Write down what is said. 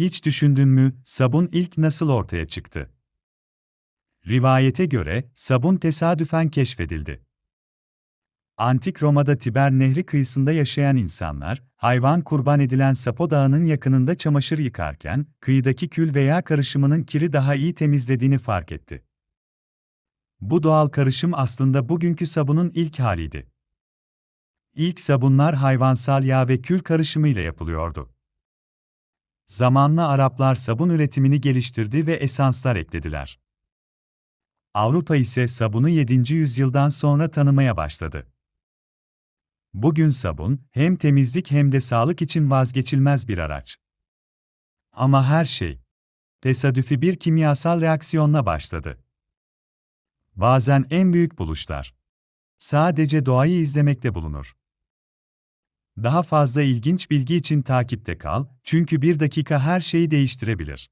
Hiç düşündün mü, sabun ilk nasıl ortaya çıktı? Rivayete göre, sabun tesadüfen keşfedildi. Antik Roma'da Tiber Nehri kıyısında yaşayan insanlar, hayvan kurban edilen Sapo Dağı'nın yakınında çamaşır yıkarken, kıyıdaki kül veya karışımının kiri daha iyi temizlediğini fark etti. Bu doğal karışım aslında bugünkü sabunun ilk haliydi. İlk sabunlar hayvansal yağ ve kül karışımıyla yapılıyordu. Zamanla Araplar sabun üretimini geliştirdi ve esanslar eklediler. Avrupa ise sabunu 7. yüzyıldan sonra tanımaya başladı. Bugün sabun, hem temizlik hem de sağlık için vazgeçilmez bir araç. Ama her şey, tesadüfi bir kimyasal reaksiyonla başladı. Bazen en büyük buluşlar, sadece doğayı izlemekte bulunur. Daha fazla ilginç bilgi için takipte kal, çünkü bir dakika her şeyi değiştirebilir.